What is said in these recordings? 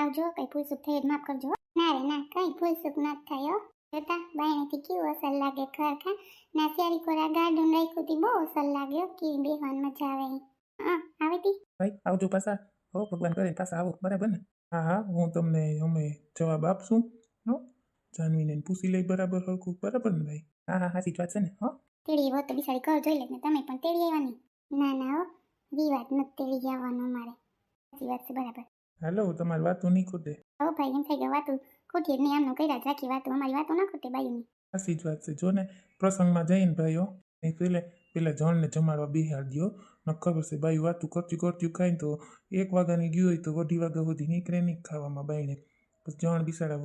આવજો કઈ ભૂલસુક થઈ માફ કરજો ના રે ના કઈ ભૂલસુક ન થાય જોતા બાયણેથી કેવું અસર લાગે ખર ખા ના શિયાળી કોરા ગાર્ડન રાખ્યું હતી બહુ અસર લાગ્યો કે બેહવાની મજા આવે. હા આવે તી? ભાઈ આવજો પાછા. હો ભગવાન કરે પાછા આવો. બરાબર ને? હા હા હું તમને અમે જવાબ આપશું. હો જાનવીને પૂછી લઈ બરાબર હરખું. બરાબર ને ભાઈ? હા હા સાચી વાત છે ને હો. તેડી વાત તો બિચારી ઘર જોઈ લે ને તમે પણ તેડી આવવાની ના ના હો વિવાદ નથી તેડી જવાનો મારે સાચી વાત છે બરાબર. હાલો તમારી વાતો નહીં ખૂટે. હા ભાઈ એમ થઈ ગયો વાતું ખૂટી નહીં આમનું કઈ જ રાખી વાતું અમારી વાતો ના ખૂટે બાયુની. સાચી જ વાત છે. જો ને પ્રસંગમાં જઈને ભાઈઓ નહીં પેલે પેલા જણને જમાડવા બિહાર દો ન ખબર છે બાઈ વાતું કરતી કરતી ખાઈને તો એક વાગ્યાની ગયું હોય તો અઢી વાગ્યા સુધી નીકળે નહીં ખાવામાં બાઈને પછી જણ બિસાડા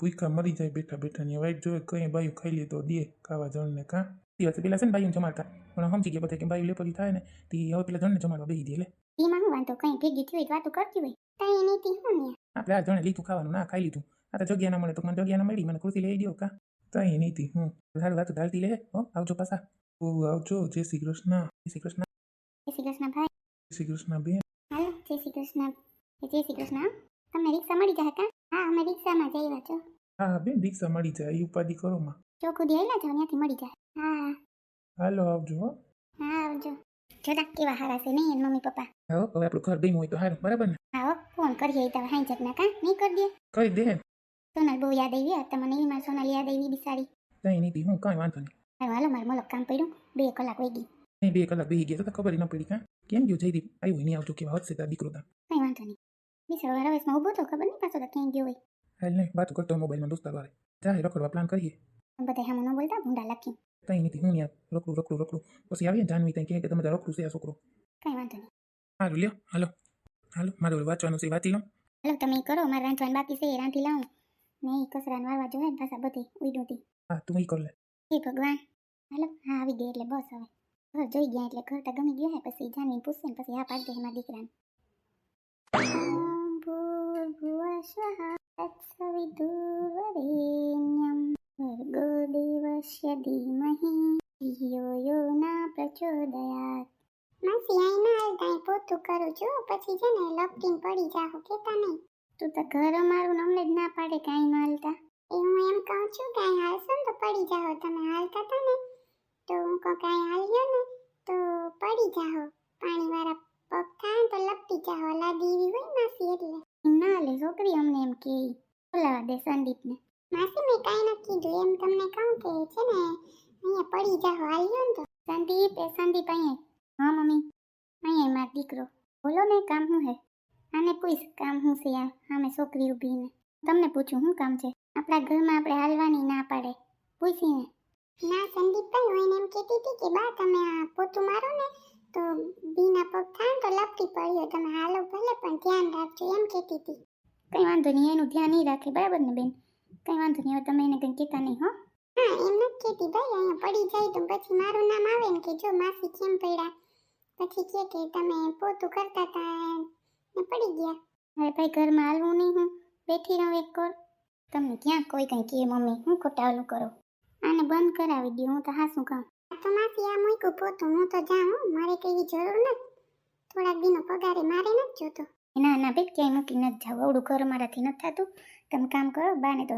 ભૂખા મરી જાય બેઠા બેઠા ને વાઈટ જોવે કઈ બાયું ખાઈ લે તો દે ખાવા જણને કાં. દિવસે પેલા છે ને બાયું જમાડતા પણ સમજી ગયા બધા કે બાયું લેપરી થાય ને તે હવે પેલા જણને જમાડવા બેસી દે લે. એમાં હું વાંધો કઈ ભેગી થઈ હોય તો વાતું કરતી હોય. તઈ નીતિ હું ને. આપણે આ જણે લીધું ખાવાનું ના ખાઈ લીધું. આ તો જગ્યા ના મળે તો મને જગ્યા ના મળી મને ખુરશી લઈ દો કા. તઈ નીતિ હું. સારું વાત ધાલતી લે હો આવજો પાછા. ઓ આવજો જય શ્રી કૃષ્ણ જય શ્રી કૃષ્ણ. જય શ્રી કૃષ્ણ ભાઈ જય શ્રી કૃષ્ણ બેન હાલો જય શ્રી કૃષ્ણ જય શ્રી કૃષ્ણ. તમને રિક્ષા મળી જાય કા? હા અમે રિક્ષામાં જઈ આવ્યા છો. હા બેન રિક્ષા મળી જાય એ ઉપાધિ કરો માં. ચોખ્ખું દે આવેલા જાવ ત્યાંથી મળી જાય. હા હાલો આવજો હો. હા આવજો. જોતા કેવા હારા છે નહીં મમ્મી પપ્પા. હા હવે આપણું ઘર ગયું હોય તો હારું બરાબર ને? હા ફોન કરીએ તો હાઈ જગના કા? નહીં કરી દે કરી દે સોનલ બહુ યાદ આવી આ તમને એવી મારી સોનલ યાદ આવી બિસારી તઈ નહીં હું કાંઈ વાંધો નહીં. હવે હાલો મારે મલક કામ પડ્યું બે કલાક વહી ગઈ. નહીં બે કલાક બેહી ગયા તો ખબર ન પડી કા? કેમ ગયો જયદીપ? આવ્યું નહીં આવજો કેવા હશે તાર દીકરો તા કઈ વાંધો નહીં. બિસારો રવેશમાં ઊભો તો ખબર નહીં પાછો તો ક્યાંય ગયો હોય. હાલ નહીં વાત કરતો મોબાઈલમાં દોસ્તાર વાળે. જાય રખડવા પ્લાન કરીએ. બધા હમણાં ન બોલતા ભૂંડા લખી. તઈ નીતિ હું યાર રખડું રખડું રખડું. પછી આવીએ જાનવી ત્યાં કહે કે તમે રખડું છે આ છોકરો. કઈ વાંધો નહીં. સારું લ્યો હાલો હાલો મારે વાંચવાનું છે વાંચી લો હાલો તમે કરો મારે રાંધવાનું બાકી છે એ રાંધી લાવું ને એ કચરાને વાળવા જોઈએ ને પાછા બધી હતી હા તું ઈ કર લે એ ભગવાન હાલો હા આવી ગઈ એટલે બસ હવે ઘર જોઈ ગયા એટલે ઘર તો ગમી ગયું પછી જાનવીને પૂછશે ને પછી હા પાડી દે એમાં દીકરાને ભર્ગો દેવસ્ય ધીમહિ યો ના પ્રચોદયાત માસી આઈ ના હાલતા પોતું કરું. છું પછી છે ને લપટીને પડી જાહો, કેતા નહીં. તું તો ઘર અમારું અમને જ ના પાડે કાંઈ ન હાલતા. એ હું એમ કહું છું કે અહીં હાલશો ને તો પડી જાઓ તમે હાલતા હતા ને, તો હું કહું કે અહીં હાલ્યો ને, તો પડી જાઓ પાણીવાળા પગ થાય તો લપટી જાઓ લાદી એવી હોય માસી એટલે. ના લે, છોકરી અમને એમ કે બોલાવા દે સંદીપને. માસી મેં કાંઈ નથી કીધું. એમ તમને કહું કે, છે ને, અહીંયા પડી જાઓ હાલ્યો ને તો. સંદીપ, એ સંદીપ અહીંયા હા મમ્મી. અહીંયા મારો દીકરો. બોલો ને કામ શું હે આને પૂછ કામ શું છે આ સામે છોકરી ઊભી ને. તમને પૂછું શું કામ છે? આપણા ઘરમાં આપણે હાલવાની ના પાડે. પૂછીને ના. સંદીપભાઈ હું એને એમ કહેતી હતી કે બા તમે આ પોતું મારો ને તો બીના પગ થાય તો લપટી પડ્યો. તમે હાલો ભલે પણ ધ્યાન રાખજો. એમ કહેતી હતી. કંઈ વાંધો નહીં એનું ધ્યાન નહીં રાખે બરાબર ને બેન? કંઈ વાંધો નહીં હવે તમે એને કંઈ કહેતા નહીં હો. હા એમ નથી કહેતી. ભાઈ અહીંયા પડી જાય તો પછી મારું નામ આવે ને કે જો માસી કેમ પડ્યા? પછી કે કે તમે પોતું કરતા હતા ને પડી ગયા. હવે ભાઈ ઘરમાં હાલવું નહીં હું. બેઠી રહું એક કોર તમને ક્યાં કોઈ કંઈ કહે મમ્મી? હું ખોટાવલું કરો? આને બંધ કરાવી દઉં હું તો હાસું કહું તો માસી આ મૂક્યું પોતું. હું તો જાઉં મારે કઈ જરૂર નથી. થોડાક દિનો પગારે મારે નથી જોતો. ના ના બેટ ક્યાંય મૂકી નથી જાવ અવડું ઘર મારાથી નથી થતું. તમે કામ કરો બાને તો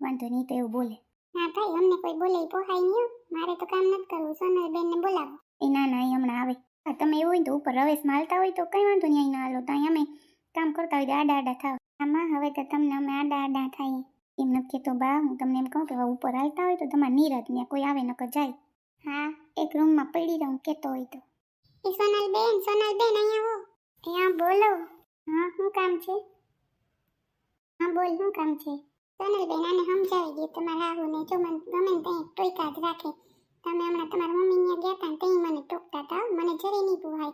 વાંધો નહીં તો એવું બોલે. ના ભાઈ અમને કોઈ બોલે પોહાય નહીં મારે તો કામ નથી કરવું. સોનલ બેનને બોલાવો. એ ના ના એ હમણાં આવે. હા તમે એવું હોય તો ઉપર રવેશ માલતા હોય તો કંઈ વાંધો નહીં ના હાલો તો અહીં અમે કામ કરતા હોય તો આડા આડા થાવ. આમાં હવે તો તમને અમે આડા આડા થાય એમ નથી કહેતો બા હું તમને એમ કહું કે ઉપર હાલતા હોય તો તમારે નીરજ ને કોઈ આવે નકર જાય. હા એક રૂમમાં પડી રહું કેતો હોય તો. એ સોનલ બેન સોનલ બેન અહીંયા આવો હા બોલો. હા શું કામ છે? હા બોલ શું કામ છે? સોનલ બેન આને સમજાવી દે તમારા હાહુને જો મને ગમે ને ત્યાં ટોયકા જ રાખે. તમે હમણાં તમારા મમ્મી ત્યાં ગયા હતા ને ત્યાં મને ટોકતા હતા મને જરી નહીં પોહાય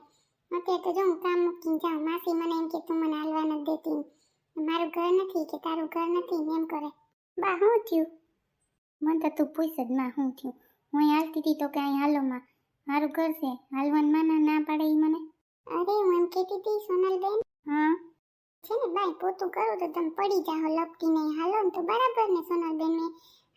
અત્યારે તો જો હું કામ મૂકીને જાઉં માસી મને એમ કે તું મને હાલવા નથી દેતી મારું ઘર નથી કે તારું ઘર નથી એમ કરે. બા શું થયું? મને તો તું પૂછ જ માં શું થયું. હું અહીં હાલતી હતી તો કે અહીં હાલો માં. મારું ઘર છે. હાલવાનું માના ના પાડે એ મને. અરે હું એમ કહેતી હતી સોનલબેન. હા? છે ને બાય પોતું કરું તો તમે પડી જાઓ લપટી નહીં હાલો ને તો બરાબર ને સોનલબેન મેં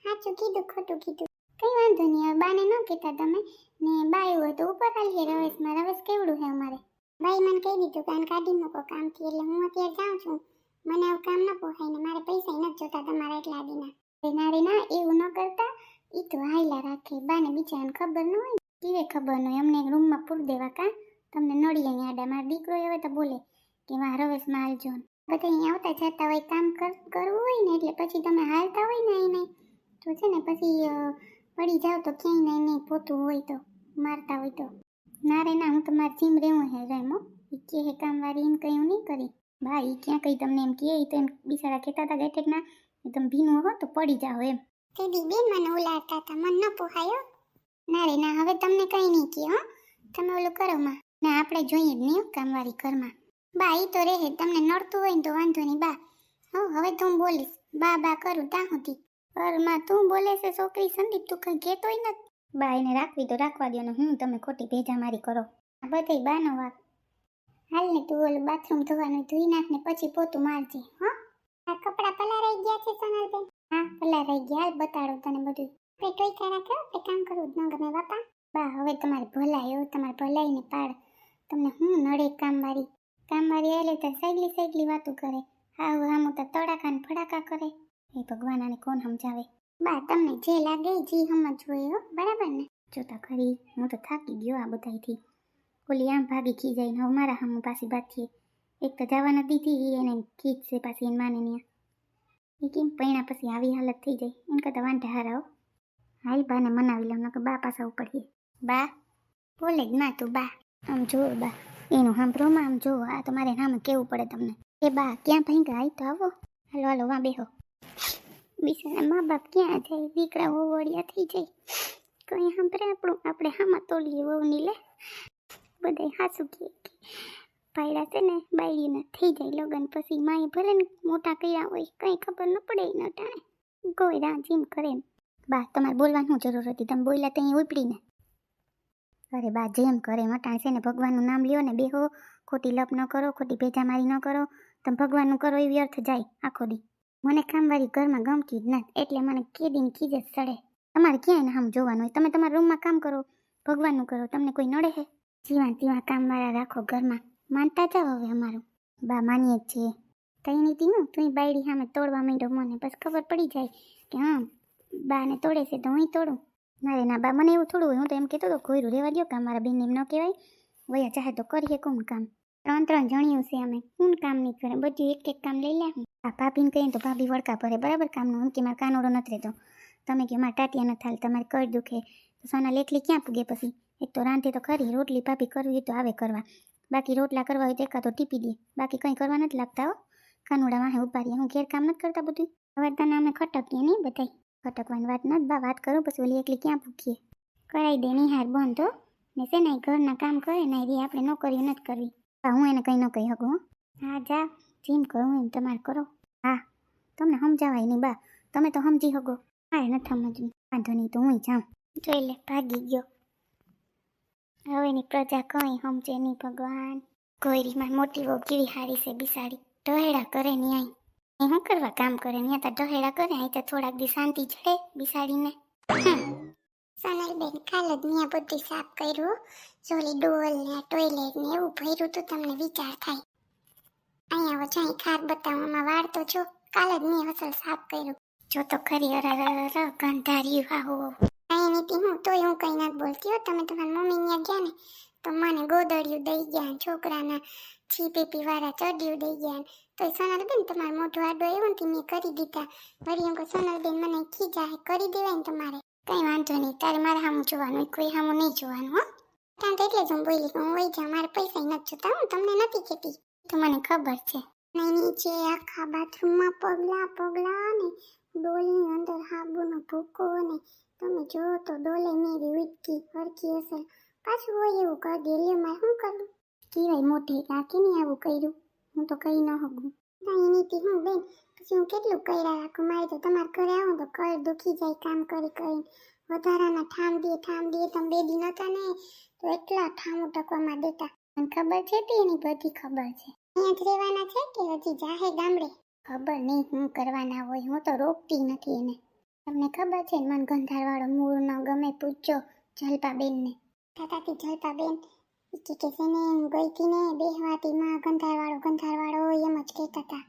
સાચું કીધું ખોટું કીધું. કઈ વાંધો નહીં, હવે બાને ન કહેતા તમે. ને બાયું હોય તો ઉપર હાલીએ રવેશમાં રવેશ કેવડું છે અમારે? બાઈ મને કહી દીધું કે આને કાઢી મૂકો કામથી, એટલે હું અત્યારે જાઉં છું. મને આવું કામ ન પોહાય ને મારે પૈસા નથી જોતા તમારા એટલા દીના ના રે ના, એવું ન કરતા. એ તો હાયલા રાખે. બાને બીજાને ખબર ન હોય કેવે ખબર ન હોય? અમને એક રૂમમાં પૂર દેવા કા? તમને નડી અહીં આડા, મારો દીકરો હવે તો બોલે કે માં રવેશમાં હાલજો. બધા અહીંયા આવતા જતા હોય, કામ કરવું હોય ને, એટલે પછી તમે હાલતા હોય ને અહીં તો છે ને, પછી પડી જાવ તો ક્યાંય નહીં નહીં પોતું હોય તો, મારતા હોય તો. ના રે, ના, હું તમારે જીમ રહેવું હે, રેમો એ કે હે કામવાળી, એમ કંઈ હું નહીં કરી. બા એ ક્યાં કઈ તમને એમ કહે? તો એમ બિચારા કહેતા હતા ગેઠેક ના તમે ભીનું હો તો પડી જાઓ એમ. તેદી બેન મને ઉલાડતા હતા, મન ન પોહાયો. ના રે, ના, હવે તમને કઈ નહીં કહે, હો. તમે ઓલું કરો માં. ના, આપણે જોઈએ જ નહીં કામવાળી ઘરમાં. બા એ તો રહે, તમને નડતું હોય ને તો વાંધો નહીં, બા. હો, હવે તો હું બોલીશ. બા બા, કરું ત્યાં સુધી ઘરમાં તું બોલે છે, છોકરી સંદીપ તું કઈ કહેતોય નથી. બા એને રાખવી તો રાખવા દો ને હું તમે ખોટી ભેજા મારી કરો. આ બધાય બાનો વાક. હાલ ને તું ઓલું બાથરૂમ ધોવાનું ધોઈ નાખ ને પછી પોતું મારજે, હો? આ કપડા પલારાઈ ગયા છે સોનલબેન. હા, પલારાઈ ગયા. હાલ બતાડો તને બધું તે ટોયકા રાખો આપણે કામ કરવું જ ન ગમે, બાપા. બા, હવે તમારે ભલાઈ એવું તમારે ભલાઈ ને પાડ તમને હું નડે કામવાળી? કામવાળી એટલે તો સૈગલી સૈગલી વાતો કરે. હા આમ તો તડાકા ને ફડાકા કરે. એ ભગવાન આને કોણ સમજાવે? બા, તમને જે લાગે જે સમજવું હો, બરાબર ને? જોતા ખરી, હું તો થાકી ગયો આ બધાયથી. ઓલી આમ ભાગી ખી જાય હવે મારા હમ પાછી બાથીએ એક તો જવા નથી દીધી એને ખીચ છે પાછી એને માને ત્યાં એ કેમ પૈણા પછી આવી હાલત થઈ જાય? એને કરતાં વાંઢા હારા હો. હાલ બાને મનાવી લઉં કે બા પાછા ઉપડીએ બા, બોલે જ ના તું બા. આમ જો બા. એનું સાંભળોમાં આમ જો આ તો મારે નામ કેવું પડે તમને. એ બા, ક્યાં ભાઈ આઈ તો આવો. હાલો હાલો, વાં બેહો. બિચારા મા બાપ ક્યાં જાય? દીકરા વળિયા થઈ જાય. કંઈ સાંભળે આપણું? આપણે હામાં તોલીએ વહુની લે. બધાય હાસું કહે કે ભાઈડા છે ને, બાયડીને થઈ જાય લગન. પછી માએ ભલે ને મોટા કર્યા હોય, કંઈ ખબર ન પડે ન ટાણે કોઈ રાજીમ કરે ને. બા, તમારે બોલવાનું જરૂર હતી? તમે બોલ્યા ત્યાં ઉપડીને. અરે બા, જેમ કરે. મટાણ છે ને, ભગવાનનું નામ લ્યો ને, બેહો. ખોટી લપ ન કરો, ખોટી ભેજામારી ન કરો. તમે ભગવાનનું કરો એ વ્યર્થ જાય આખો દી. મને કામવાળી ઘરમાં ગમતી જ નથી, એટલે મને કેદીને ખીજ સડે. તમારે ક્યાંય આમ જોવાનું હોય, તમે તમારા રૂમમાં કામ કરો, ભગવાનનું કરો, તમને કોઈ નડે હે? જીવા તીવા કામવાળા રાખો ઘરમાં. માનતા જાઓ હવે અમારું. બા માનીએ જ છીએ. નહીં તીનું તું બાયડી સામે તોડવા માંડ્યો મને, બસ ખબર પડી જાય કે હા, બાને તોડે છે તો હું તોડું. ના રે, ના બા, મને એવું થોડું હું તો એમ કહેતો હતો કોઈરું રહેવા દો કે મારા બેન એમ ન કહેવાય. વયા ચાહે તો કરીએ કોણ કામ? ત્રણ ત્રણ જણ્યું છે અમે, કોણ કામ નહીં કરે, બધું એક એક કામ લઈ લે હું. આ ભાભીને કહીએ તો ભાભી વળકા ભરે, બરાબર? કામનું એમ કે મારે કાનોડો નથી રહેતો. તમે કે મારા ટાટિયા નથી હાલ તમારે કર દુખે. તો સોના લેટલી ક્યાં પૂગે પછી? એક તો રાંધે તો ખરી, રોટલી ભાભી કરવી તો આવે કરવા. બાકી રોટલા કરવા હોય તો એકાદો ટીપી દે. બાકી કંઈ કરવા નથી લાગતા હો. કાનુડા વાહે ઊભા રહીએ હું ઘેર કામ નથી કરતા બધું હવે તને અમે ખટકીએ નહીં બધાય. ખટકવાની વાત નથી બા, વાત કરું પછી ઓલી એકલી ક્યાં પૂકીએ કરાઈ દે નિહાર બંધ તો ને છે ને ઘરના કામ કરે ને રે આપણે નોકરીઓ નથી કરવી. હું એને કંઈ ન કહી શકું હા, જા. જેમ કરું એમ તમારે કરો. હા, તમને સમજાવાય નહીં, બા. તમે તો સમજી શકો. મારે નથી સમજવું વાંધો નહીં, તો હું જાઉં. જોઈ લે, ભાગી ગયો. હવેની પ્રજા કંઈ સમજે નહીં, ભગવાન. કોઈરીમાં મોટી વહુ કેવી હારી છે, બિસાડી. ઢહેડા કરે ને અહીં એ શું કરવા કામ કરે? ને ત્યાં તો ઢહેડા કરે, અહીં તો થોડાક દી શાંતિ જડે બિસાડીને. સોનલબેન, કાલ જ મેં બધું સાફ કર્યું જોલી ડોલ ને ટોયલેટ ને એવું ભર્યું તો તમને વિચાર થાય. અહીંયા આવો જાય ખાર બતાવવામાં વાર તો જો કાલે જ મેં અસલ સાફ કર્યું. જો તો ખરી અર ગંધાર્યું આહો અહીં નીતિ હું તોય હું કઈ નથી બોલતી હો. તમે તમારા મમ્મી ત્યાં ગયા ને, તો મને ગોદડિયું દઈ ગયા છોકરાના છી પીપી વાળા ચડ્યું દઈ ગયા તો સોનલબેન તમારું મોઢું આડો ને, તે મેં કરી દીધા. વળી એમ સોનલબેન મને ખીજા કરી દેવાય ને તમારે. કઈ વાંધો નહીં, તારે મારે સામું જોવાનું કોઈ સામું નહીં જોવાનું, હો. તો એટલે જ હું બોલી હું વહી જાઉં, મારે પૈસા નથી જોતા, હું તમને નથી કહેતી. તો મને ખબર છે. નીચે આખા બાથરૂમમાં પગલા પગલા ને ડોલની અંદર હાબુનો ભૂકો ને તમે જો તો ડોલે મેરી ઉટકી હરકી હશે પાછું હોય એવું કરી લ્યો મારે શું કરવું કહેવાય મોઢે રાખીને આવું કર્યું. હું તો કહી ન હગું નીતિ હું બેન, પછી હું કેટલું કર્યા રાખું? મારે તો તમારા ઘરે આવું તો કર દુખી જાય કામ કરી કરીને. વધારાના ઠામ દે ઠામ દે, તમે બે દી નતા ને તો એટલા ઠામું ટકવામાં દેતા. મને ખબર છે તે એની બધી ખબર છે. અહીંયા જ રહેવાના છે કે હજી જાહે ગામડે? ખબર નહીં હું કરવાના હોય, હું તો રોકતી નથી એને. તમને ખબર છે મન ગંધારવાળો મૂળ ન ગમે, પૂછજો જલપાબેનને. તાતાથી જલપાબેન કે કે છે ને હું ગઈ હતી ને બેહવાતી માં ગંધારવાળો ગંધારવાળો એમ જ કહેતા હતા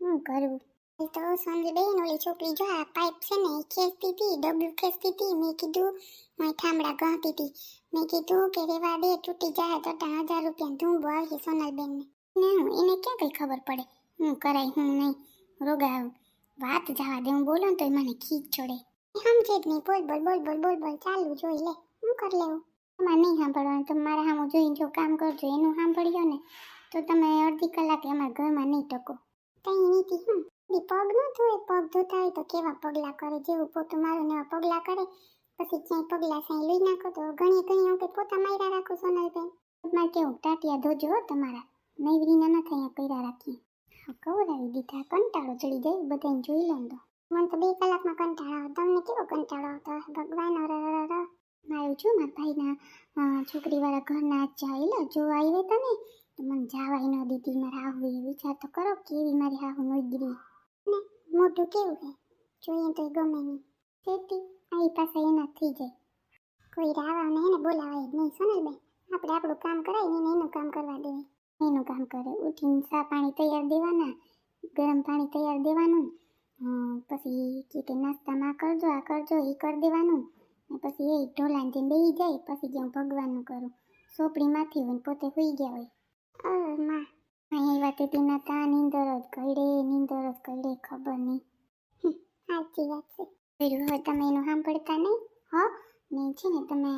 હું કરું? એ તો સંજયબેન ઓલી છોકરી જો આ પાઇપ છે ને એ ખેંચતી હતી ડબલું ખેંચતી હતી મેં કીધું મેં ઠામડા ગણતી હતી મેં કીધું કે રેવા દે તૂટી જાય તો ત્રણ હજાર રૂપિયા ધૂંબો આવશે સોનલબેનને ને હું એને ક્યાં કઈ ખબર પડે હું કરાય હું નહીં રોગા વાત જવા દે હું બોલો ને તો મને ખીચ ચડે સમજે જ નહીં બોલ બોલ બોલ બોલ બોલ બોલ ચાલુ જોઈ લે હું કરી લેવું તમારે નહીં સાંભળવાનું તમે મારા સામું જોઈને જો કામ કરજો એનું સાંભળ્યો ને તો તમે અડધી કલાકે અમારા ઘરમાં નહીં ટકો કઈ નીતિ હું ઈ પગ ન ધોય પગ ધોતા હોય તો કેવા પગલા કરે? જેવું પોતું મારું ને પગલાં કરે? પછી ક્યાંય પગલા સાઈ લઈ નાખો તો ઘણી ઘણી કે પોતા માર્યા રાખું સોનલબેન. મારે કેવું ટાટિયા ધોજો તમારા. નૈવરીના ન થયા કર્યા રાખીએ. હા, કવરાવી દીધા કંટાળો ચડી જાય બધાને જોઈ લો તો. મને તો બે કલાકમાં કંટાળો આવે તમને કેવો કંટાળો આવતો ભગવાન અર અર. મારું છું મારા ભાઈના છોકરીવાળા ઘરના ચાલ્યા જો આવી તને તો મને જાવાય ન દીધી મારા આવું એ વિચાર તો કરો કેવી મારી હાહુ નોગરી ને, મોઢું કેવું છે જોઈએ તો ગમે નહીં. ખેતી આવી પાસે એના થઈ જાય. કોઈ રાવાને એને બોલાવાય જ નહીં સોનલબેન આપણે આપણું કામ કરાય ને એનું કામ કરવા દેવાય. એનું કામ કરે, ઉઠીને સા પાણી તૈયાર દેવાના, ગરમ પાણી તૈયાર દેવાનું પછી કે કે નાસ્તામાં આ કરજો આ કરજો એ કરી દેવાનું. ને પછી એ ઢોલાને જેમ બેસી જાય, પછી કે હું ભગવાનનું કરું. સોપડીમાંથી હોય પોતે હોઈ ગયા હોય. અરમાં. અહીં વાત હતી ના તા નીંદર જ કઈડે નીંદર જ કઈડે ખબર નહીં. સાચી વાત છે. પેલું હવે તમે એનું સાંભળતા નહીં? હો ને છે ને તમે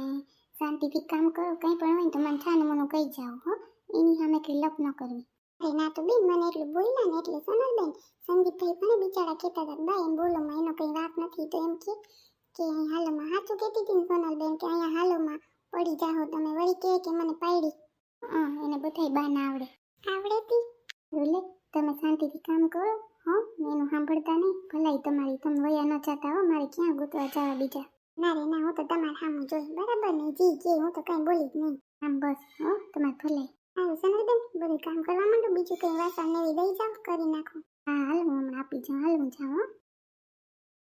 શાંતિથી કામ કરો, કંઈ પણ હોય ને તો મને છાનું મને કહી જાઓ, હો. એની સામે કંઈ લપ ન કરવી. અરે ના તો બેન, મને એટલું બોલ્યા ને એટલે સોનલબેન, સંદીપભાઈ પણ બિચારા કહેતા હતા બા એમ બોલોમાં એનો કંઈ વાત નથી. તો એમ કે કે અહીં હાલોમાં સાચું કહેતી હતી ને સોનલબેન, કે અહીંયા હાલોમાં પડી જાઓ, તમે વળી કહે કે મને પાડી. હા, એને બધાય બાના આવડે. બોલે, તમે શાંતિથી કામ કરો, હો? મેનું સાંભળતા નહીં. ભલાઈ તમારી તમે વયા ન જતા હો, મારે ક્યાં ગોતવા જવા બીજા? ના રે, ના, હું તો તમારે સામું જોઈ બરાબર ને? જી કે હું તો કાંઈ બોલી જ નહીં. આમ બસ, હો, તમારે ભલાઈ. હા સનલબેન બધું કામ કરવા માંડો? બીજું કંઈ વાસણ નવી દઈ જાઓ, કરી નાખો. હા, હાલ, હું હમણાં આપી જાઉં. હાલ, હું જાઉં, હો.